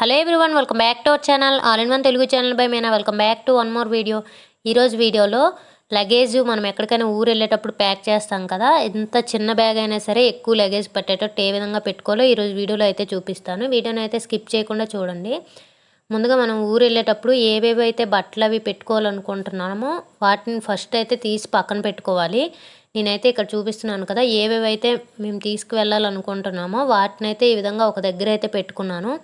Hello everyone welcome back to our channel all in one Telugu channel by Mena. Welcome back to one more video. ఈరోజు వీడియోలో luggage మనం ఎక్కడికైనా ఊరు వెళ్ళేటప్పుడు pack చేస్తాం కదా. ఎంత చిన్న బ్యాగ్ అయినా సరే ఎక్కువ లగేజ్ పట్టేటట్టు ఏ విధంగా పెట్టుకోవాలో ఈరోజు వీడియోలో అయితే చూపిస్తాను. వీడియోని అయితే స్కిప్ చేయకుండా చూడండి. ముందుగా మనం ఊరు వెళ్ళేటప్పుడు ఏవేవి అయితే బట్టలు అవి పెట్టుకోవాలనుకుంటున్నామో వాటిని ఫస్ట్ అయితే తీసి పక్కన పెట్టుకోవాలి. నేనైతే ఇక్కడ చూపిస్తున్నాను కదా ఏవేవైతే మేము తీసుకువెళ్ళాలనుకుంటున్నామో వాటిని అయితే ఈ విధంగా ఒక దగ్గర అయితే పెట్టుకున్నాను.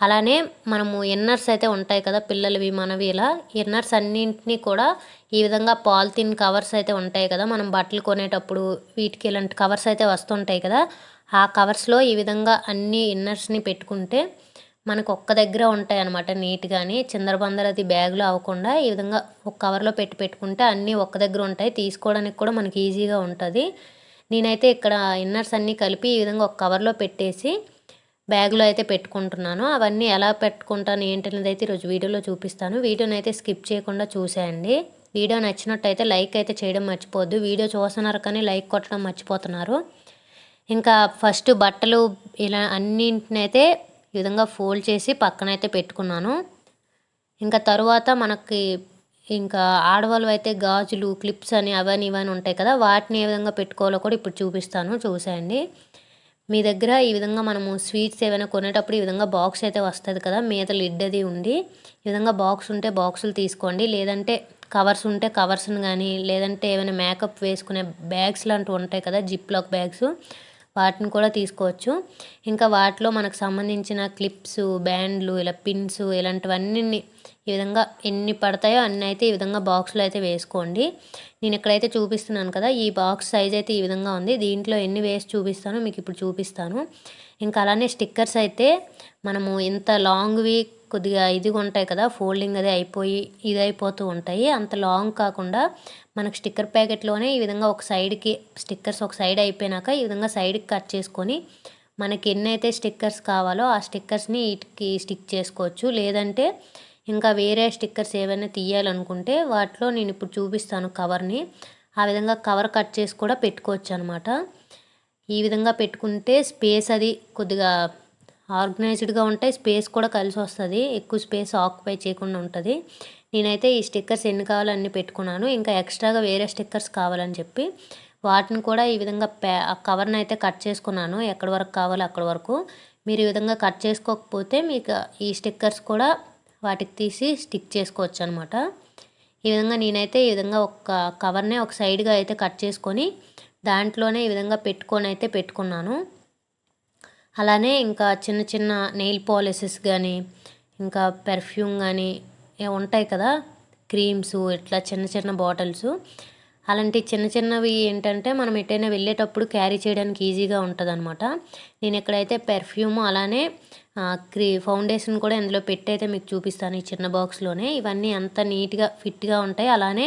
అలానే మనము ఇన్నర్స్ అయితే ఉంటాయి కదా పిల్లలవి మనవి ఇలా ఇన్నర్స్ అన్నింటినీ కూడా ఈ విధంగా పాలిథిన్ కవర్స్ అయితే ఉంటాయి కదా మనం బట్టలు కొనేటప్పుడు వీటికి ఇలాంటి కవర్స్ అయితే వస్తుంటాయి కదా ఆ కవర్స్లో ఈ విధంగా అన్ని ఇన్నర్స్ని పెట్టుకుంటే మనకు ఒక్క దగ్గర ఉంటాయి అనమాట నీట్గాని చిందరబందర అది బ్యాగ్లో అవ్వకుండా ఈ విధంగా ఒక కవర్లో పెట్టి పెట్టుకుంటే అన్నీ ఒక్క దగ్గర ఉంటాయి తీసుకోవడానికి కూడా మనకి ఈజీగా ఉంటుంది. నేనైతే ఇక్కడ ఇన్నర్స్ అన్నీ కలిపి ఈ విధంగా ఒక కవర్లో పెట్టేసి బ్యాగ్లో అయితే పెట్టుకుంటున్నాను. అవన్నీ ఎలా పెట్టుకుంటాను ఏంటనేది అయితే ఈరోజు వీడియోలో చూపిస్తాను. వీడియోని అయితే స్కిప్ చేయకుండా చూసేయండి. వీడియో నచ్చినట్టయితే లైక్ అయితే చేయడం మర్చిపోద్దు వీడియో చూస్తున్నారు కానీ లైక్ కొట్టడం మర్చిపోతున్నారు. ఇంకా ఫస్ట్ బట్టలు ఇలా అన్నింటినైతే ఈ విధంగా ఫోల్డ్ చేసి పక్కనైతే పెట్టుకున్నాను. ఇంకా తరువాత మనకి ఇంకా ఆడవాళ్ళు అయితే గాజులు క్లిప్స్ అని అవన్నీ ఇవన్నీ ఉంటాయి కదా వాటిని ఏ విధంగా పెట్టుకోవాలో కూడా ఇప్పుడు చూపిస్తాను. చూసేయండి. మీ దగ్గర ఈ విధంగా మనము స్వీట్స్ ఏమైనా కొనేటప్పుడు ఈ విధంగా బాక్స్ అయితే వస్తుంది కదా మీద లిడ్ అది ఉండి ఈ విధంగా బాక్స్ ఉంటే బాక్సులు తీసుకోండి. లేదంటే కవర్స్ ఉంటే కవర్స్ని కానీ లేదంటే ఏమైనా మేకప్ వేసుకునే బ్యాగ్స్ లాంటివి ఉంటాయి కదా జిప్ లాక్ బ్యాగ్స్ వాటిని కూడా తీసుకోవచ్చు. ఇంకా వాటిలో మనకు సంబంధించిన క్లిప్స్ బ్యాండ్లు ఇలా పిన్స్ ఇలాంటివన్నీ ఈ విధంగా ఎన్ని పడతాయో అన్ని అయితే ఈ విధంగా బాక్స్లో అయితే వేసుకోండి. నేను ఇక్కడైతే చూపిస్తున్నాను కదా ఈ బాక్స్ సైజ్ అయితే ఈ విధంగా ఉంది. దీంట్లో ఎన్ని వేసి చూపిస్తానో మీకు ఇప్పుడు చూపిస్తాను. ఇంకా అలానే స్టిక్కర్స్ అయితే మనము ఇంత లాంగ్వి కొద్దిగా ఇదిగా ఉంటాయి కదా ఫోల్డింగ్ అది అయిపోయి ఇది అయిపోతూ ఉంటాయి. అంత లాంగ్ కాకుండా మనకు స్టిక్కర్ ప్యాకెట్లోనే ఈ విధంగా ఒక సైడ్కి స్టిక్కర్స్ ఒక సైడ్ అయిపోయినాక ఈ విధంగా సైడ్కి కట్ చేసుకొని మనకి ఎన్నైతే స్టిక్కర్స్ కావాలో ఆ స్టిక్కర్స్ని వీటికి స్టిక్ చేసుకోవచ్చు. లేదంటే ఇంకా వేరే స్టిక్కర్స్ ఏవైనా తీయాలనుకుంటే వాటిలో నేను ఇప్పుడు చూపిస్తాను కవర్ని. ఆ విధంగా కవర్ కట్ చేసి కూడా పెట్టుకోవచ్చు అనమాట ఈ విధంగా పెట్టుకుంటే స్పేస్ అది కొద్దిగా ఆర్గనైజ్డ్గా ఉంటాయి స్పేస్ కూడా కలిసి వస్తుంది ఎక్కువ స్పేస్ ఆక్యుపై చేయకుండా ఉంటుంది. నేనైతే ఈ స్టిక్కర్స్ ఎన్ని కావాలో అన్ని పెట్టుకున్నాను. ఇంకా ఎక్స్ట్రాగా వేరే స్టిక్కర్స్ కావాలని చెప్పి వాటిని కూడా ఈ విధంగా ప్యా కవర్ని అయితే కట్ చేసుకున్నాను. ఎక్కడి వరకు కావాలో అక్కడి వరకు. మీరు ఈ విధంగా కట్ చేసుకోకపోతే మీకు ఈ స్టిక్కర్స్ కూడా వాటికి తీసి స్టిక్ చేసుకోవచ్చు అనమాట ఈ విధంగా నేనైతే ఈ విధంగా ఒక కవర్నే ఒక సైడ్గా అయితే కట్ చేసుకొని దాంట్లోనే ఈ విధంగా పెట్టుకొని అయితే పెట్టుకున్నాను. అలానే ఇంకా చిన్న చిన్న నెయిల్ పాలిసెస్ కానీ ఇంకా పెర్ఫ్యూమ్ కానీ ఉంటాయి కదా క్రీమ్స్ ఇట్లా చిన్న చిన్న బాటిల్స్. అలాంటి చిన్న చిన్నవి ఏంటంటే మనం ఎటైనా వెళ్ళేటప్పుడు క్యారీ చేయడానికి ఈజీగా ఉంటుంది అనమాట నేను ఎక్కడైతే పెర్ఫ్యూమ్ అలానే క్రీ ఫౌండేషన్ కూడా ఇందులో పెట్టయితే మీకు చూపిస్తాను ఈ చిన్న బాక్స్లోనే. ఇవన్నీ అంత నీట్గా ఫిట్గా ఉంటాయి. అలానే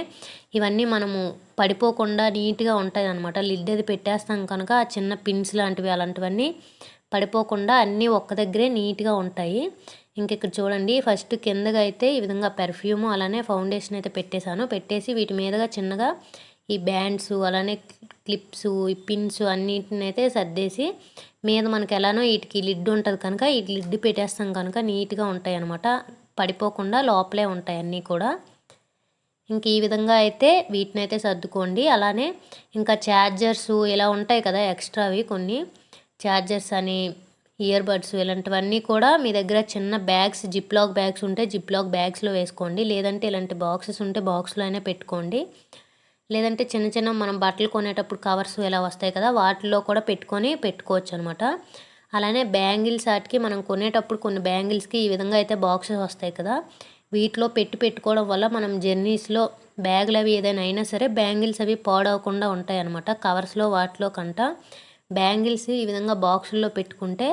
ఇవన్నీ మనము పడిపోకుండా నీట్గా ఉంటాయి అనమాట లిడ్ అది పెట్టేస్తాం కనుక ఆ చిన్న పిన్స్ లాంటివి అలాంటివన్నీ పడిపోకుండా అన్నీ ఒక్క దగ్గరే నీట్గా ఉంటాయి. ఇంక ఇక్కడ చూడండి ఫస్ట్ కిందగా అయితే ఈ విధంగా పెర్ఫ్యూమ్ అలానే ఫౌండేషన్ అయితే పెట్టేశాను. పెట్టేసి వీటి మీదుగా చిన్నగా ఈ బ్యాండ్స్ అలానే క్లిప్స్ ఈ పిన్స్ అన్నిటిని అయితే సర్దేసి మీద మనకి ఎలానో వీటికి లిడ్ ఉంటుంది కనుక ఈ లిడ్ పెట్టేస్తాం కనుక నీట్గా ఉంటాయి అనమాట పడిపోకుండా లోపలే ఉంటాయి అన్నీ కూడా. ఇంక ఈ విధంగా అయితే వీటిని అయితే సర్దుకోండి. అలానే ఇంకా ఛార్జర్స్ ఇలా ఉంటాయి కదా ఎక్స్ట్రావి కొన్ని. ఛార్జర్స్ అని ఇయర్ బడ్స్ ఇలాంటివన్నీ కూడా మీ దగ్గర చిన్న బ్యాగ్స్ జిప్ లాక్ బ్యాగ్స్ ఉంటే జిప్లాక్ బ్యాగ్స్లో వేసుకోండి. లేదంటే ఇలాంటి బాక్సెస్ ఉంటే బాక్స్లో అయినా పెట్టుకోండి. లేదంటే చిన్న చిన్న మనం బట్టలు కొనేటప్పుడు కవర్స్ ఎలా వస్తాయి కదా వాటిలో కూడా పెట్టుకొని పెట్టుకోవచ్చు అనమాట అలానే బ్యాంగిల్స్ వాటికి మనం కొనేటప్పుడు కొన్ని బ్యాంగిల్స్కి ఈ విధంగా అయితే బాక్సెస్ వస్తాయి కదా వీటిలో పెట్టి పెట్టుకోవడం వల్ల మనం జర్నీస్లో బ్యాగులు అవి ఏదైనా అయినా సరే బ్యాంగిల్స్ అవి పాడవకుండా ఉంటాయి అనమాట కవర్స్లో వాటిలో కంట బ్యాంగిల్స్ ఈ విధంగా బాక్సుల్లో పెట్టుకుంటే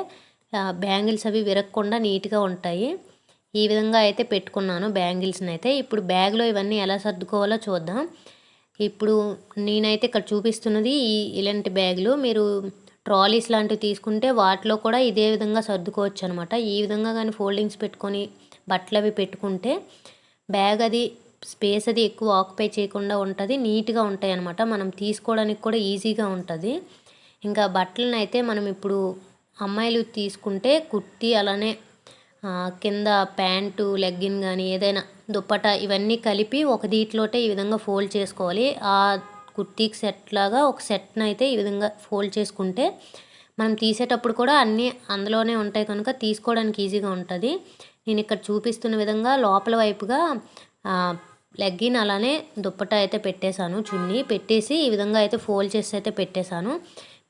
బ్యాంగిల్స్ అవి విరగకుండా నీట్గా ఉంటాయి. ఈ విధంగా అయితే పెట్టుకున్నాను బ్యాంగిల్స్ని అయితే ఇప్పుడు బ్యాగ్లో ఇవన్నీ ఎలా సర్దుకోవాలో చూద్దాం. ఇప్పుడు నేనైతే ఇక్కడ చూపిస్తున్నది ఈ ఇలాంటి బ్యాగులు. మీరు ట్రాలీస్ లాంటివి తీసుకుంటే వాటిలో కూడా ఇదే విధంగా సర్దుకోవచ్చు అనమాట ఈ విధంగా కానీ ఫోల్డింగ్స్ పెట్టుకొని బట్టలు అవి పెట్టుకుంటే బ్యాగ్ అది స్పేస్ అది ఎక్కువ ఆక్యుపై చేయకుండా ఉంటుంది నీట్గా ఉంటాయి అనమాట మనం తీసుకోవడానికి కూడా ఈజీగా ఉంటుంది. ఇంకా బట్టలను అయితే మనం ఇప్పుడు అమ్మాయిలు తీసుకుంటే కుర్తి అలానే కింద ప్యాంటు లెగ్గిన్ కానీ ఏదైనా దుప్పట ఇవన్నీ కలిపి ఒక దీంట్లోటే ఈ విధంగా ఫోల్డ్ చేసుకోవాలి. ఆ కుర్తీకి సెట్ లాగా ఒక సెట్ని అయితే ఈ విధంగా ఫోల్డ్ చేసుకుంటే మనం తీసేటప్పుడు కూడా అన్నీ అందులోనే ఉంటాయి కనుక తీసుకోవడానికి ఈజీగా ఉంటుంది. నేను ఇక్కడ చూపిస్తున్న విధంగా లోపల వైపుగా లెగ్గిన్ అలానే దుప్పట అయితే పెట్టేశాను చున్నీ పెట్టేసి ఈ విధంగా అయితే ఫోల్డ్ చేసి అయితే పెట్టేశాను.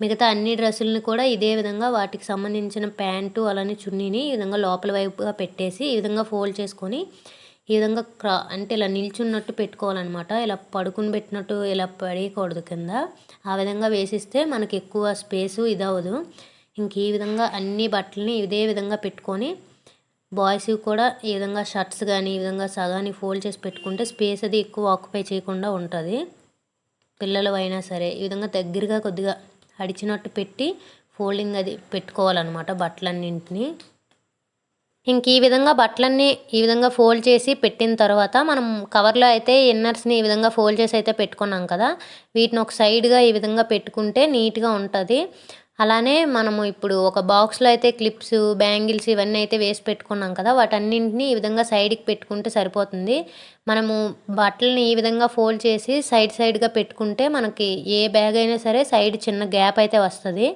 మిగతా అన్ని డ్రెస్సులని కూడా ఇదే విధంగా వాటికి సంబంధించిన ప్యాంటు అలానే చున్నీని ఈ విధంగా లోపల వైపుగా పెట్టేసి ఈ విధంగా ఫోల్డ్ చేసుకొని ఈ విధంగా క్రా అంటే ఇలా నిల్చున్నట్టు పెట్టుకోవాలన్నమాట. ఇలా పడుకుని పెట్టినట్టు ఇలా పడేయకూడదు కింద. ఆ విధంగా వేసిస్తే మనకి ఎక్కువ స్పేసు ఇదవదు ఇంక ఈ విధంగా అన్ని బట్టలని ఇదే విధంగా పెట్టుకొని బాయ్స్ కూడా ఈ విధంగా షర్ట్స్ కానీ ఈ విధంగా సగాన్ని ఫోల్డ్ చేసి పెట్టుకుంటే స్పేస్ అది ఎక్కువ ఆక్యుపై చేయకుండా ఉంటుంది. పిల్లలు అయినా సరే ఈ విధంగా దగ్గరగా కొద్దిగా అడిచినట్టు పెట్టి ఫోల్డింగ్ అది పెట్టుకోవాలన్నమాట బట్టలన్నింటినీ. ఇంక ఈ విధంగా బట్టలన్నీ ఈ విధంగా ఫోల్డ్ చేసి పెట్టిన తర్వాత మనం కవర్లో అయితే ఇన్నర్స్ని ఈ విధంగా ఫోల్డ్ చేసి అయితే పెట్టుకున్నాం కదా వీటిని ఒక సైడ్గా ఈ విధంగా పెట్టుకుంటే నీట్గా ఉంటుంది. అలానే మనము ఇప్పుడు ఒక బాక్స్లో అయితే క్లిప్స్ బ్యాంగిల్స్ ఇవన్నీ అయితే వేసి పెట్టుకున్నాం కదా వాటన్నింటినీ ఈ విధంగా సైడ్కి పెట్టుకుంటే సరిపోతుంది. మనము బట్టలని ఈ విధంగా ఫోల్డ్ చేసి సైడ్ సైడ్గా పెట్టుకుంటే మనకి ఏ బ్యాగ్ అయినా సరే సైడ్ చిన్న గ్యాప్ అయితే వస్తుంది.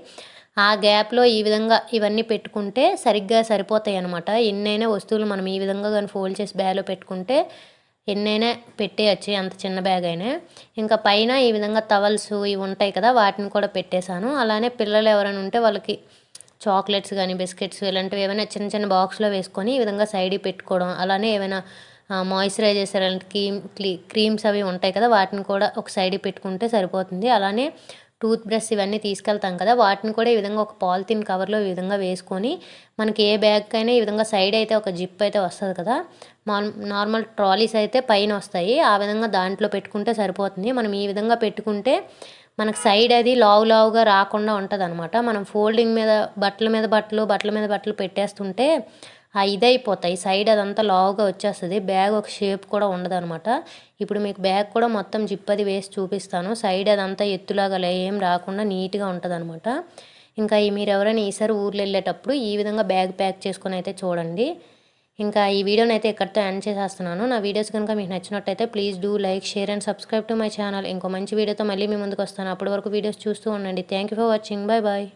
ఆ గ్యాప్లో ఈ విధంగా ఇవన్నీ పెట్టుకుంటే సరిగ్గా సరిపోతాయి అనమాట ఎన్నైనా వస్తువులు మనం ఈ విధంగా కానీ ఫోల్డ్ చేసి బ్యాగ్లో పెట్టుకుంటే ఎన్నైనా పెట్టేయచ్చు అంత చిన్న బ్యాగ్ అయినా ఇంకా పైన ఈ విధంగా టవల్స్ ఇవి ఉంటాయి కదా వాటిని కూడా పెట్టేశాను. అలానే పిల్లలు ఎవరైనా ఉంటే వాళ్ళకి చాక్లెట్స్ కానీ బిస్కెట్స్ ఇలాంటివి ఏమైనా చిన్న చిన్న బాక్స్లో వేసుకొని ఈ విధంగా సైడ్ పెట్టుకోవడం. అలానే ఏమైనా మాయిశ్చరైజర్స్ అలాంటి క్రీమ్ క్రీమ్స్ అవి ఉంటాయి కదా వాటిని కూడా ఒక సైడ్ పెట్టుకుంటే సరిపోతుంది. అలానే టూత్ బ్రష్ ఇవన్నీ తీసుకెళ్తాం కదా వాటిని కూడా ఈ విధంగా ఒక పాలిథిన్ కవర్లో ఈ విధంగా వేసుకొని మనకి ఏ బ్యాగ్ అయినా ఈ విధంగా సైడ్ అయితే ఒక జిప్ అయితే వస్తుంది కదా నార్మల్ ట్రాలీస్ అయితే పైన వస్తాయి ఆ విధంగా దాంట్లో పెట్టుకుంటే సరిపోతుంది. మనం ఈ విధంగా పెట్టుకుంటే మనకు సైడ్ అది లావు లావుగా రాకుండా ఉంటుంది అనమాట మనం ఫోల్డింగ్ మీద బట్టల మీద బట్టలు బట్టల మీద బట్టలు పెట్టేస్తుంటే ఆ ఇదైపోతాయి. సైడ్ అదంతా లావుగా వచ్చేస్తుంది. బ్యాగ్ ఒక షేప్ కూడా ఉండదు అనమాట ఇప్పుడు మీకు బ్యాగ్ కూడా మొత్తం జిప్ అది వేసి చూపిస్తాను. సైడ్ అదంతా ఎత్తులాగా ఏం రాకుండా నీట్గా ఉంటుంది అనమాట ఇంకా మీరు ఎవరైనా ఈసారి ఊర్లో వెళ్ళేటప్పుడు ఈ విధంగా బ్యాగ్ ప్యాక్ చేసుకొని అయితే చూడండి. ఇంకా ఈ వీడియోని అయితే ఎక్కడితో ఎండ్ చేసేస్తున్నాను. నా వీడియోస్ కనుక మీకు నచ్చినట్టయితే please do like share and subscribe to my channel ఇంకో మంచి వీడియోతో మళ్ళీ మీ ముందుకు వస్తాను. అప్పటి వరకు వీడియోస్ చూస్తూ ఉండండి. Thank you for watching bye bye